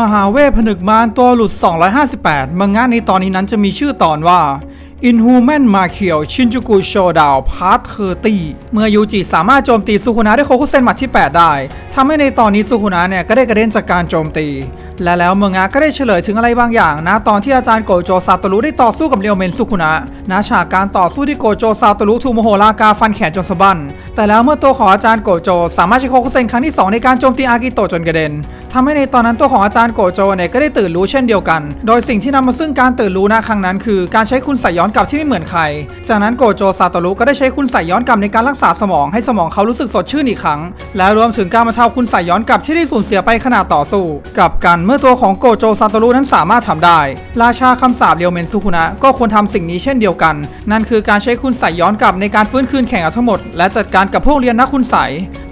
มหาเวทผนึกมารตัวหลุด 258 มังงะในตอนนี้นั้นจะมีชื่อตอนว่า Inhuman m a k i o Shinjuku Showdown Part 30 เมื่อยูจิสามารถโจมตีสุคุนะด้วยโคคุเซนหมัดที่ 8 ได้ทำให้ในตอนนี้สุคุนะเนี่ยก็ได้กระเด็นจากการโจมตี และแล้วเมังงะก็ได้เฉลยถึงอะไรบางอย่างนะตอนที่อาจารย์โกโจซาโตรุได้ต่อสู้กับเรียวเมนสุคุนะนะฉากการต่อสู้ที่โกโจซาโตรุถูกโมโหลากาฟันแขนจนสะบั้นแต่แล้วเมื่อตัวของอาจารย์โกโจ สามารถใช้โคคุเซนครั้งที่สองในการโจมตีอากิโตะจนกระเด็นทำให้ในตอนนั้นตัวของอาจารย์โกโจเนี่ยก็ได้ตื่นรู้เช่นเดียวกัน โดยสิ่งที่นำมาซึ่งการตื่นรู้ณครั้งนั้น คือการใช้คุณใส่ย้อนกลับที่ไม่เหมือนใคร จากนั้นโกโจซาโตรุก็ได้ใช้คุณใส่ย้อนกลับในการรักษาสมองให้สมองเขารู้สึกสดชื่นอีกครั้ง และรวมถึงการมาเทาคุณใส่ย้อนกลับที่ได้สูญเสียไปขณะต่อสู้ กลับกันเมื่อตัวของโกโจซาโตรุนั้นสามารถทำได้ ราชาคำสาปเรียวเมนซุคุนะก็ควรทำสิ่งนี้เช่นเดียวกัน นั่นคือการใช้คุณใส่ย้อนกลับในการฟื้นคืนแข่งทั้งหมด และจัดการกับพวกเรียนนักคุณใส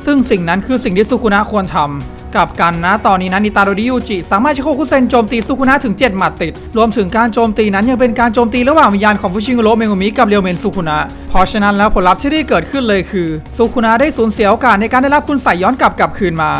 ซึ่งสิ่งนั้นคือสิ่งที่ซุคุนะควรทำ กับกันนะ ตอนนี้นะนิตาโรดิยูจิ สามารถใช้โคคุเซนโจมตีซุคุนะถึง 7 หมัดติด รวมถึงการโจมตีนั้นยังเป็นการโจมตีระหว่างวิญญาณของฟุชิงโรเมงุมิกับเรียวเมนซุคุนะเพราะฉะนั้นแล้วผลลัพธ์ที่ได้เกิดขึ้นเลยคือซุคุนะได้สูญเสียโอกาสในการได้รับคุณใส่ย้อนกลับกลับคืนมา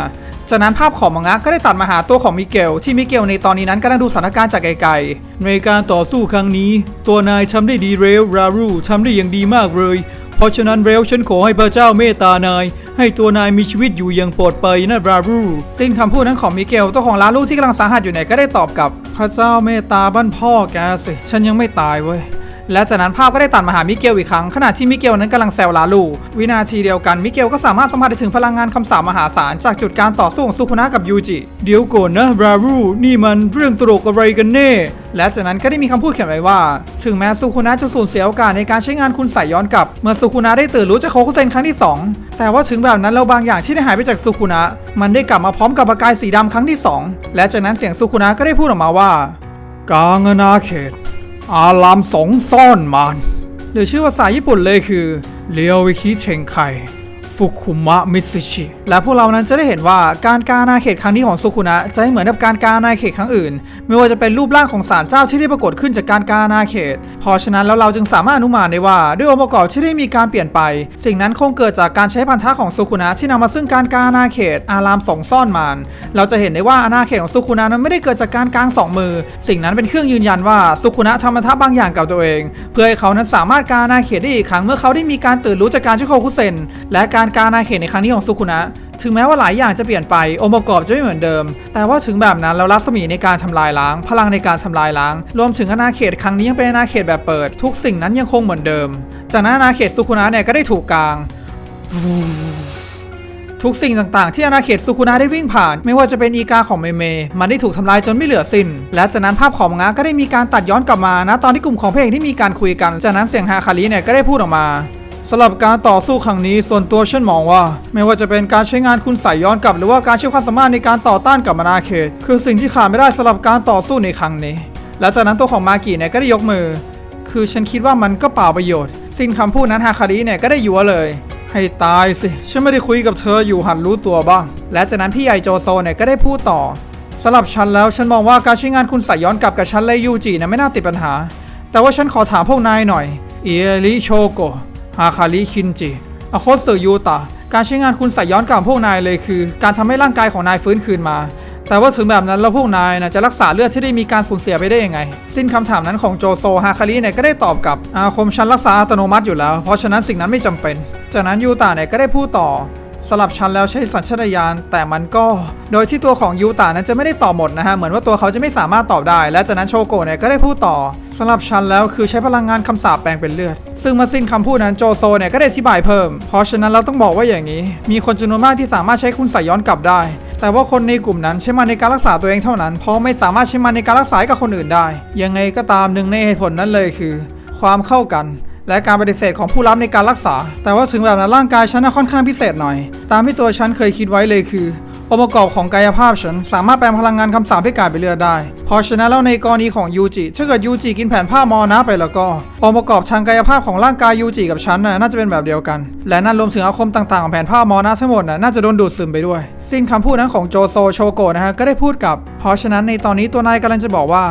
จากนั้นภาพของมังงะก็ได้ตัดมาหาตัวของมิเกล ที่มิเกลในตอนนี้นั้นกำลังดูสถานการณ์จากไกลๆในการต่อสู้ครั้งนี้ ตัวนายทำได้ดีเร็วรารูทำได้อย่างดีมากเลย เพราะฉะนั้นเรลฉันขอให้พระเจ้าเมตตานาย ให้ตัวนายมีชีวิตอยู่อย่างปลอดภัยนะรารูสิ้นคำพูดนั้นของมิเกลตัวของลาลูที่กำลังสาหัสอยู่ไหนก็ได้ตอบกลับ พระเจ้าเมตตาบ้านพ่อแกสิ ฉันยังไม่ตายเว้ย และจากนั้นภาพก็ได้ตัดมาหามิเกลอีกครั้งขณะที่มิเกลนั้นกำลังแซวลาลู วินาทีเดียวกันมิเกลก็สามารถสัมผัสได้ถึงพลังงานคำสาปมหาศาลจากจุดการต่อสู้ของซุคุนะกับยูจิเดี๋ยวก่อนนะรารูนี่มันเรื่องตลกอะไรกันแน่และจากนั้นก็ได้มีคำพูดเขียนไว้ว่า ถึงแม้ซุคุนะจะสูญเสียโอกาสในการใช้งานคุณใส่ย้อนกลับ เมื่อซุคุนะได้ตื่นรู้จากโคคุเซนครั้งที่สองแต่ว่าถึงแบบนั้นแล้วบางอย่างที่ได้หายไปจากซุคุนะ มันได้กลับมาพร้อมกับประกายสีดำครั้งที่สองและจากนั้นเสียงซุคุนะก็ได้พูดออกมาว่า กางอาณาเขต อารามสงซ่อนมานหรือชื่อภาษาญี่ปุ่นเลยคือเรียววิคิเชงไค ฟุคุมะมิซิชิและพวกเรานั้นจะได้เห็นว่าการกาอาณาเขตครั้งนี้ของซุคุนะจะไม่เหมือนกับการกาอาณาเขตครั้งอื่น ไม่ว่าจะเป็นรูปร่างของศาลเจ้าที่ได้ปรากฏขึ้นจากการกาอาณาเขต เพราะฉะนั้นแล้วเราจึงสามารถอนุมานได้ว่าด้วยองค์ประกอบที่ได้มีการเปลี่ยนไป สิ่งนั้นคงเกิดจากการใช้พันธะของซุคุนะที่นำมาซึ่งการกาอาณาเขต อารามสงซ่อนมานเราจะเห็นได้ว่าอาณาเขตของซุคุนะนั้นไม่ได้เกิดจากการกางสองมือ สิ่งนั้นเป็นเครื่องยืนยันว่าซุคุนะทำพันธะบางอย่างกับตัวเอง เพื่อให้เขานั้นสามารถกาอาณาเขตได้อีกครั้งเมื่อเขาได้มีการตื่นรู้จากการช้โคคุเซนและการกาอาณาเขตในครั้งนี้ของซุคุนะ ถึงแม้ว่าหลายอย่างจะเปลี่ยนไป องค์ประกอบจะไม่เหมือนเดิม แต่ว่าถึงแบบนั้นแล้วรัศมีในการทำลายล้าง พลังในการทำลายล้าง รวมถึงอาณาเขตครั้งนี้ยังเป็นอาณาเขตแบบเปิด ทุกสิ่งนั้นยังคงเหมือนเดิม จากนั้นอาณาเขตซุคุนะเนี่ยก็ได้ถูกกลางทุกสิ่งต่างๆ ที่อาณาเขตซุคุนะได้วิ่งผ่าน ไม่ว่าจะเป็นอีกาของเมเม มันได้ถูกทำลายจนไม่เหลือสิ้น และจากนั้นภาพของมังงะก็ได้มีการตัดย้อนกลับมานะตอนที่กลุ่มของพระเอกที่มีการคุยกัน จากนั้นเสียงฮาคาริเนี่ยก็ได้พูดออกมา สำหรับการต่อสู้ครั้งนี้ส่วนตัวฉันมองว่า ไม่ว่าจะเป็นการใช้งานคุณใส่ย้อนกลับ หรือว่าการใช้ความสามารถในการต่อต้านกับอาณาเขต คือสิ่งที่ขาดไม่ได้สำหรับการต่อสู้ในครั้งนี้และจากนั้นตัวของมากิเนี่ยก็ได้ยกมือ คือฉันคิดว่ามันก็เปล่าประโยชน์ สิ้นคำพูดนั้นฮาคาริเนี่ยก็ได้ยัวเลย ให้ตายสิ ฉันไม่ได้คุยกับเธออยู่หันรู้ตัวบ้าง และจากนั้นพี่ใหญ่โจโซเนี่ยก็ได้พูดต่อสำหรับฉันแล้วฉันมองว่าการใช้งานคุณใส่ย้อนกลับกับฉันและยูจินะไม่น่าติดปัญหา แต่ว่าฉันขอถามพวกนายหน่อย เอริโชโกะ ฮาคาริคินจิ อโคสึยูตะ การใช้งานคุณใส่ย้อนกลับพวกนายเลยคือ การทำให้ร่างกายของนายฟื้นคืนมา แต่ว่าถึงแบบนั้นแล้วพวกนายนะจะรักษาเลือดที่ได้มีการสูญเสียไปได้ยังไง สิ้นคำถามนั้นของโจโซฮาคาริเนี่ยก็ได้ตอบกลับอาคมฉันรักษาอัตโนมัติอยู่แล้ว เพราะฉะนั้นสิ่งนั้นไม่จำเป็น จากนั้นยูตะเนี่ยก็ได้พูดต่อ สลับชั้นแล้วใช้สัญชาตญาณแต่มันก็ โดยที่ตัวของยูตานั้นจะไม่ได้ตอบหมดนะฮะ เหมือนว่าตัวเขาจะไม่สามารถตอบได้ และจากนั้นโชโกะเนี่ยก็ได้พูดต่อสำหรับฉันแล้วคือใช้พลังงานคำสาปแปลงเป็นเลือด ซึ่งเมาสิ้นคำพูดนั้นโจโซเนี่ยก็ได้อธิบายเพิ่ม เพราะฉะนั้นเราต้องบอกว่าอย่างนี้ มีคนจำนวนมากที่สามารถใช้คุณใส่ย้อนกลับได้ แต่ว่าคนในกลุ่มนั้นใช้มันในการรักษาตัวเองเท่านั้น เพราะไม่สามารถใช้มันในการรักษากับคนอื่นได้ ยังไงก็ตามหนึ่งในเหตุผลนั้นเลยคือ ความเข้ากัน และการปฏิเสธของผู้รับในการรักษา แต่ว่าถึงแบบนั้นร่างกายฉันน่ะค่อนข้างพิเศษหน่อย ตามที่ตัวฉันเคยคิดไว้เลยคือองค์ประกอบของกายภาพฉันสามารถแปลงพลังงานคำสาปให้กลายเป็นเลือดได้ เพราะฉะนั้นแล้วในกรณีของยูจิถ้าเกิดยูจิกินแผ่นผ้ามอนะไปแล้วก็องค์ประกอบทางกายภาพของร่างกายยูจิกับฉันน่ะน่าจะเป็นแบบเดียวกัน และนั่นรวมถึงอาคมต่างๆของแผ่นผ้ามอนะทั้งหมดน่ะน่าจะโดนดูดซึมไปด้วย สิ้นคำพูดนั้นของโจโซโชโกะนะฮะก็ได้พูดกับ เพราะฉะนั้นในตอนนี้ตัวนายกำลังจะบอกว่า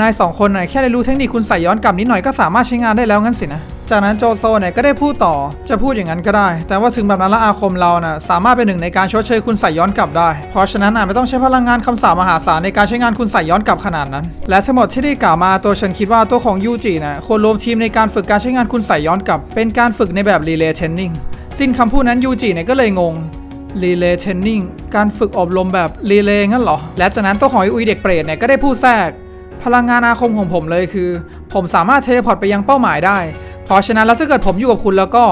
นายสองคนน่ะแค่ได้รู้เทคนิคคุณใส่ย้อนกลับนิดหน่อยก็สามารถใช้งานได้แล้วงั้นสินะ จากนั้นโจโซเนี่ยก็ได้พูดต่อ จะพูดอย่างนั้นก็ได้ แต่ว่าถึงแบบนั้นละอาคมเราน่ะสามารถเป็นหนึ่งในการชดเชยคุณใส่ย้อนกลับได้ เพราะฉะนั้นอาจไม่ต้องใช้พลังงานคำสาปมหาศาลในการใช้งานคุณใส่ย้อนกลับขนาดนั้น และทั้งหมดที่ได้กล่าวมาตัวฉันคิดว่าตัวของยูจิน่ะควรรวมทีมในการฝึกการใช้งานคุณใส่ย้อนกลับ เป็นการฝึกในแบบรีเลย์เทนนิ่งสิ้นคำพูดนั้นยูจิเนี่ยก็เลยงงรีเลย์เทนนิ่งการฝึกอบรมแบบรีเลย์งั้นเหรอ และจากนั้นตัวของอุยเด็กเปรตเนี่ยก็ได้พูดแทรก พลังงานอาคมของผมเลยคือ ผมสามารถเทเลพอร์ตไปยังเป้าหมายได้ เพราะฉะนั้นแล้วถ้าเกิดผมอยู่กับคุณแล้วก็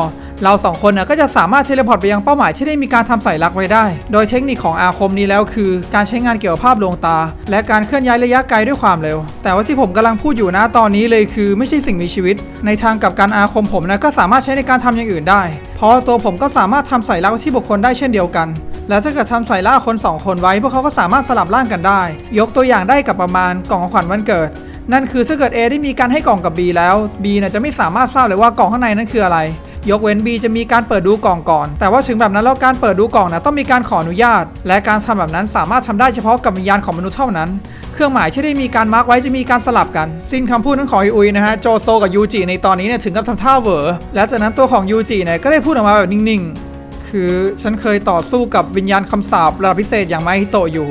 เราสองคนนะก็จะสามารถเทเลพอร์ตไปยังเป้าหมายที่ได้มีการทำใส่ลักไว้ได้ โดยเทคนิคของอาคมนี้แล้วคือ การใช้งานเกี่ยวกับภาพลวงตา และการเคลื่อนย้ายระยะไกลด้วยความเร็ว แต่ว่าที่ผมกำลังพูดอยู่นะตอนนี้เลยคือ ไม่ใช่สิ่งมีชีวิต ในทางกับการอาคมผมนะก็สามารถใช้ในการทำอย่างอื่นได้ เพราะตัวผมก็สามารถทำใส่ลักที่บุคคลได้เช่นเดียวกัน แล้วถ้าเกิดทำใส่ล่าคนสองคนไว้ พวกเขาก็สามารถสลับร่างกันได้ ยกตัวอย่างได้กับประมาณกล่องของขวัญวันเกิด นั่นคือถ้าเกิด A ได้มีการให้กล่องกับ B แล้ว B น่ะจะไม่สามารถทราบเลยว่ากล่องข้างในนั้นคืออะไร ยกเว้น B จะมีการเปิดดูกล่องก่อน แต่ว่าถึงแบบนั้นแล้วการเปิดดูกล่องนะต้องมีการขออนุญาต และการทำแบบนั้นสามารถทำได้เฉพาะกับวิญญาณของมนุษย์เท่านั้นเครื่องหมายที่ได้มีการมาร์กไว้จะมีการสลับกัน สิ้นคำพูดนั้นของอิอุยนะฮะ โจโซกับยูจิในตอนนี้เนี่ยถึงกับทำท่าเวอร์และจากนั้นตัวของยูจิเนี่ยก็ได้พูดออกมาแบบนิ่งๆ คือฉันเคยต่อสู้กับวิญญาณคำสาประดับพิเศษอย่างไมฮิโตะอยู่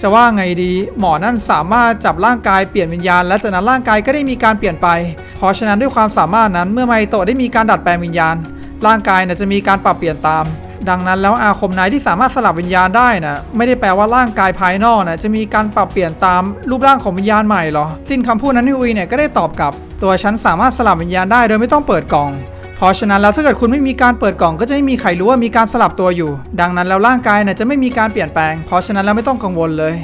จะว่าไงดี หมอนั่นสามารถจับร่างกายเปลี่ยนวิญญาณ และจากนั้นร่างกายก็ได้มีการเปลี่ยนไป เพราะฉะนั้นด้วยความสามารถนั้นเมื่อไมฮิโตะได้มีการดัดแปลงวิญญาณ ร่างกายน่ะจะมีการปรับเปลี่ยนตาม ดังนั้นแล้วอาคมนายที่สามารถสลับวิญญาณได้นะไม่ได้แปลว่าร่างกายภายนอกนะจะมีการปรับเปลี่ยนตามรูปร่างของวิญญาณใหม่หรอ สิ้นคำพูดนั้นฮิอุยเนี่ยก็ได้ตอบกลับ ตัวฉันสามารถสลับวิญญาณได้โดยไม่ต้องเปิดกล่อง เพราะฉะนั้นแล้วถ้าเกิดคุณไม่มีการเปิดกล่องก็จะไม่มีใครรู้ว่ามีการสลับตัวอยู่ ดังนั้นแล้วร่างกายเนี่ยจะไม่มีการเปลี่ยนแปลง เพราะฉะนั้นแล้วไม่ต้องกังวลเลย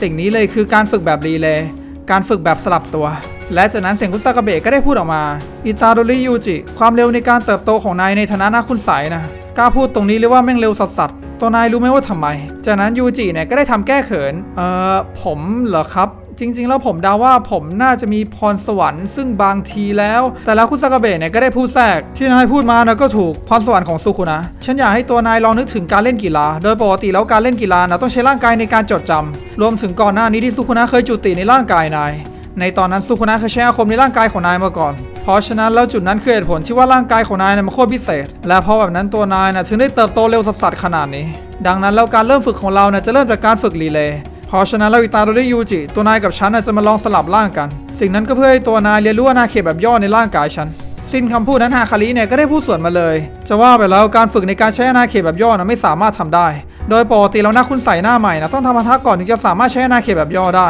สิ่งนี้เลยคือการฝึกแบบรีเลย์การฝึกแบบสลับตัว และจากนั้นเสียงคุซากาเบะก็ได้พูดออกมา อิตาโดริยูจิ ความเร็วในการเติบโตของนายในฐานะนักคุณใสยนะ กล้าพูดตรงนี้เลยว่าแม่งเร็วสัสสัตัวนายรู้ไหมว่าทำไม จากนั้นยูจิเนี่ยก็ได้ทำแก้เขิน เอ่อ ผมเหรอครับ จริง ๆ แล้วผมเดาว่าผมน่าจะมีพรสวรรค์ซึ่งบางทีแล้ว แต่แล้วคุซากาเบะเนี่ยก็ได้พูดแทรกที่นายพูดมานะก็ถูกพรสวรรค์ของซูคุนะ ฉันอยากให้ตัวนายลองนึกถึงการเล่นกีฬา โดยปกติแล้วการเล่นกีฬานะต้องใช้ร่างกายในการจดจำรวมถึงก่อนหน้านี้ที่ซูคุนะเคยจุติในร่างกายนาย ในตอนนั้นซูคุนะเคยใช้อาคมในร่างกายของนายมาก่อนเพราะฉะนั้นแล้วจุดนั้นคือเหตุผลที่ว่าร่างกายของนายเนี่ยมันโคตรพิเศษ และเพราะแบบนั้นตัวนายนะถึงได้เติบโตเร็วสัสขนาดนี้ ดังนั้นแล้วการเริ่มฝึกของเรานี่ยจะเริ่มจากการฝึกรีเลย์ พราะฉะแล้วอิตาโดริยูจิตัวนายกับฉันน่ะจะมาลองสลับร่างกัน สิ่งนั้นก็เพื่อให้ตัวนายเรียนรู้อาณาเขตแบบย่อในร่างกายฉันสิ้นคำพูดนั้นฮาคาริเนี่ยก็ได้พูดสวนมาเลย จะว่าไปแล้วการฝึกในการใช้อาณาเขตแบบย่อนะไม่สามารถทำได้ โดยปกติแล้วนักคุณใส่หน้าใหม่นะต้องทำพันธะก่อนถึงจะสามารถใช้อาณาเขตแบบย่อได้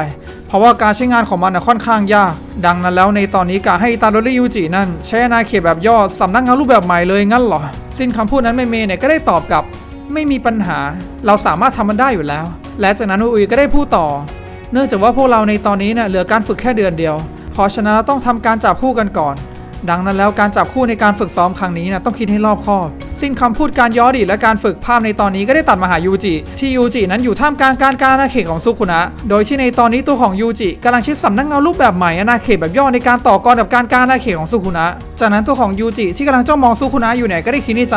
เพราะว่าการใช้งานของมันนะค่อนข้างยาก ดังนั้นแล้วในตอนนี้การให้อิตาโดริยูจินั่นใช้อาณาเขตแบบย่อสำนักงานรูปแบบใหม่เลยงั้นเหรอ สิ้นคำพูดนั้นเมเมเนี่ยก็ได้ตอบกลับ ไม่มีปัญหา เราสามารถทำมันได้อยู่แล้ว และจากนั้นอุยก็ได้พูดต่อ เนื่องจากว่าพวกเราในตอนนี้เนี่ยเหลือการฝึกแค่เดือนเดียว เพราะฉะนั้นเราต้องทำการจับคู่กันก่อน ดังนั้นแล้วการจับคู่ในการฝึกซ้อมครั้งนี้นะต้องคิดให้รอบคอบ สิ้นคำพูดการย้อนอดีตและการฝึกภาพในตอนนี้ก็ได้ตัดมาหายูจิ ที่ยูจินั้นอยู่ท่ามกลางการการอาณาเขตของซุคุนะ โดยที่ในตอนนี้ตัวของยูจิกำลังใช้สำนักเงารูปแบบใหม่อาณาเขตแบบย่อในการต่อกรกับการการอาณาเขตของซุคุนะ จากนั้นตัวของยูจิที่กำลังจ้องมองซุคุนะอยู่เนี่ยก็ได้คิดในใจ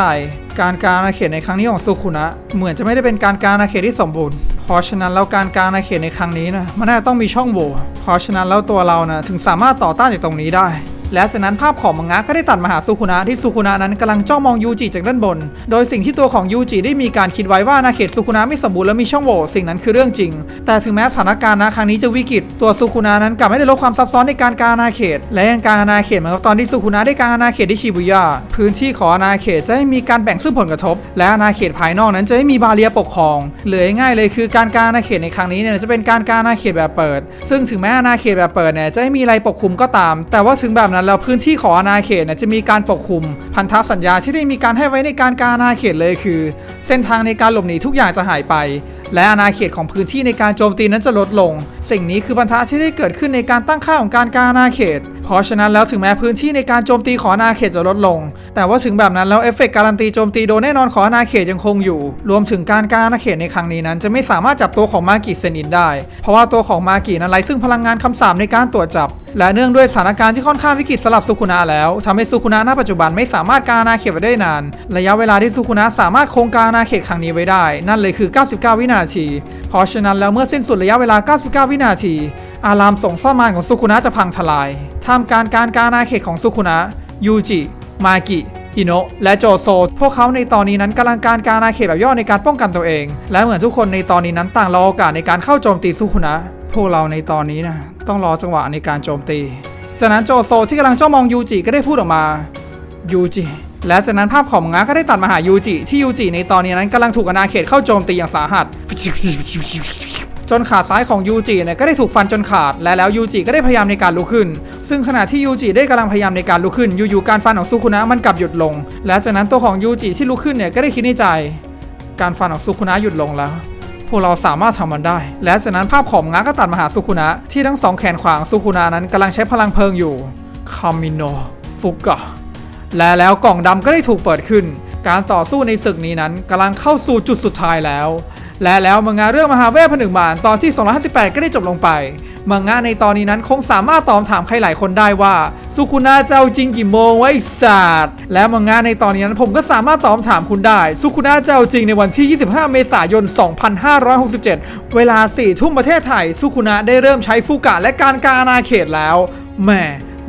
การการอาณาเขตในครั้งนี้ของซุคุนะเหมือนจะไม่ได้เป็นการการอาณาเขตที่สมบูรณ์ ราะฉะนั้นแล้วการการอาเขตในครั้งนี้นะมันน่าจะต้องมีช่องโหว่เพราะฉะนั้นแล้วตัวเรานะถึงสามารถต่อต้านจากตรงนี้ได้ และจากนั้นภาพของมังงะก็ได้ตัดมาหาซูคุนะที่ซูคุนะนั้นกำลังจ้องมองยูจิจากด้านบน โดยสิ่งที่ตัวของยูจิได้มีการคิดไว้ว่าอาเขตซูคุนะไม่สมบูรณ์และมีช่องโหว่สิ่งนั้นคือเรื่องจริง แต่ถึงแม้สถานการณ์นะครั้งนี้จะวิกฤต ตัวซูคุนะนั้นกลับไม่ได้ลดความซับซ้อนในการการอาณาเขต และยังการอาณาเขตเหมือนกับตอนที่ซูคุนะได้การอาณาเขตที่ชิบุย่าพื้นที่ของอาณาเขตจะให้มีการแบ่งซึ่งผลกระทบ และอาณาเขตภายนอกนั้นจะให้มีบาเรียปกครองเหลือง่ายเลยคือการการอาณาเขตในครั้งนี้เนี่ยจะเป็นการการอาณาเขตแบบเปิด ซึ่งถึงแม้อาณาเขตแบบเปิดเนี่ยจะไม่มีอะไรปกคลุมก็ตาม แต่ว่าถึงแบบนั้นแล้วพื้นที่ของอาณาเขตเนี่ยจะมีการปกคลุมพันธสัญญาที่ได้มีการให้ไว้ในการการอาณาเขตเลยคือ เส้นทางในการหลบหนีทุกอย่างจะหายไป และอาณาเขตของพื้นที่ในการโจมตีนั้นจะลดลง สิ่งนี้คือพันธะที่ได้เกิดขึ้นในการตั้งค่าของการการอาณาเขต เพราะฉะนั้นแล้วถึงแม้พื้นที่ในการโจมตีของอาณาเขตจะลดลง แต่ว่าถึงแบบนั้นแล้วเอฟเฟกต์การันตีโจมตีโดนแน่นอนของอาณาเขตยังคงอยู่ รวมถึงการการอาณาเขตในครั้งนี้นั้น จะไม่สามารถจับตัวของมากิเซนอินได้ เพราะว่าตัวของมากินั้นไร้ซึ่งพลังงานคำสาปในการตรวจจับ และเนื่องด้วยสถานการณ์ที่ค่อนข้างวิกฤตสำหรับสุคุนะแล้วทำให้สุคุนะณปัจจุบันไม่สามารถการอาณาเขตไว้ได้นาน ระยะเวลาที่สุคุนะสามารถคงการอาณาเขตครั้งนี้ไว้ได้ นั่นเลยคือ 99 วินาที เพราะฉะนั้นแล้วเมื่อสิ้นสุดระยะเวลา 99 วินาที อารามส่งซ่อมานของสุคุนะจะพังทลายท่าการการการอาเขตของสุคุนะยูจิ มากิอิโนะและโจโซ พวกเขาในตอนนี้นั้นกำลังการการอาณาเขตแบบย่อในการป้องกันตัวเอง และเหมือนทุกคนในตอนนี้นั้นต่างรอโอกาสในการเข้าโจมตีสุคุนะ พวกเราในตอนนี้นะต้องรอจังหวะในการโจมตี จากนั้นโจโซที่กำลังจ้องมองยูจิก็ได้พูดออกมายูจิ และจากนั้นภาพของงงะก็ได้ตัดมาหายูจิที่ยูจิในตอนนี้นั้นกำลังถูกอาณาเขตเข้าโจมตีอย่างสาหัส จนขาซ้ายของยูจิเนี่ยก็ได้ถูกฟันจนขาด และแล้วยูจิก็ได้พยายามในการลุกขึ้น ซึ่งขณะที่ยูจิได้กำลังพยายามในการลุกขึ้นอยู่ๆการฟันของซูคุนะมันกลับหยุดลง และจากนั้นตัวของยูจิที่ลุกขึ้นเนี่ยก็ได้คิดในใจ การฟันของซูคุนะหยุดลงแล้วพวกเราสามารถทำมันได้ และจากนั้นภาพของงะก็ตัดมาหาซูคุนะที่ทั้งสองแขนขวางซูคุนะนั้นกำลังใช้พลังเพลิงอยู่คามิโนฟุกะ และแล้วกล่องดำก็ได้ถูกเปิดขึ้น การต่อสู้ในศึกนี้นั้นกำลังเข้าสู่จุดสุดท้ายแล้ว และแล้วมังงะเรื่องมหาเวทผนึกมารตอนที่ 258 ก็ได้จบลงไป มังงะในตอนนี้นั้นคงสามารถตอบถามใครหลายคนได้ว่าสุคุนะเจ้าจริงกี่โมงไว้ศาสตร์และมังงะในตอนนี้นั้นผมก็สามารถตอบถามคุณได้ สุคุนะเจ้าจริงในวันที่ 25 เมษายน 2567 เวลา4ทุ่มประเทศไทย สุคุนะได้เริ่มใช้ฟูกะและการการอาณาเขตแล้วแหม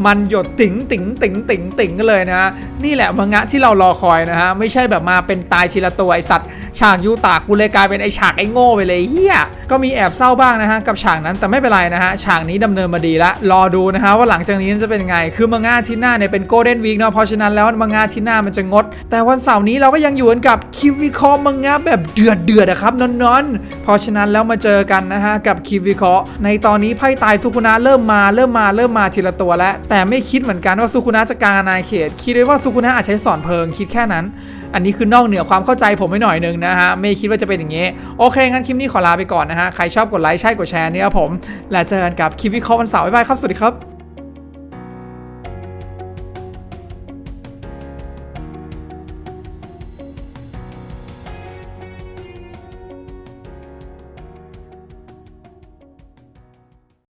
มันหยดติ๋งติ๋งติ๋งติ๋งติ๋งกันเลยนะฮะนี่แหละมังงะที่เรารอคอยนะฮะไม่ใช่แบบมาเป็นตายทีละตัวไอสัตว์ฉากยูตากูเลยกลายเป็นไอฉากไอโง่ไปเลยเฮียก็มีแอบเศร้าบ้างนะฮะกับฉากนั้นแต่ไม่เป็นไรนะฮะฉากนี้ดำเนินมาดีละรอดูนะฮะว่าหลังจากนี้จะเป็นไงคือมังงะที่หน้าเนี่ยเป็นโกลเด้นวีคเนาะเพราะฉะนั้นแล้วมังงะที่หน้ามันจะงด แต่วันเสาร์นี้เราก็ยังอยู่กันกับคิววิเคราะห์มังงะแบบเดือดเดือดๆอะครับนอนๆเพราะฉะนั้นแล้วมาเจอกันนะฮะกับคิววิเคราะห์ในตอนนี้ไพ่ตายสุคุนะเริ่มมาเริ่มมาเริ่มมาทีละตัวแล้วแต่ไม่คิดเหมือนกันว่าสุคุนะจะการอาณาเขต คิดไว้ว่าสุคุนะอาจใช้สอนเพลิงคิดแค่นั้น อันนี้คือนอกเหนือความเข้าใจผมไม่หน่อยนึงนะฮะ ไม่คิดว่าจะเป็นอย่างนี้ โอเค งั้นคลิปนี้ขอลาไปก่อนนะฮะ ใครชอบกดไลค์ใช่กดแชร์เนี่ยครับผม และเจอกันกับคลิปวิเคราะห์วันเสาร์บ๊ายบายครับ สวัสดีครับ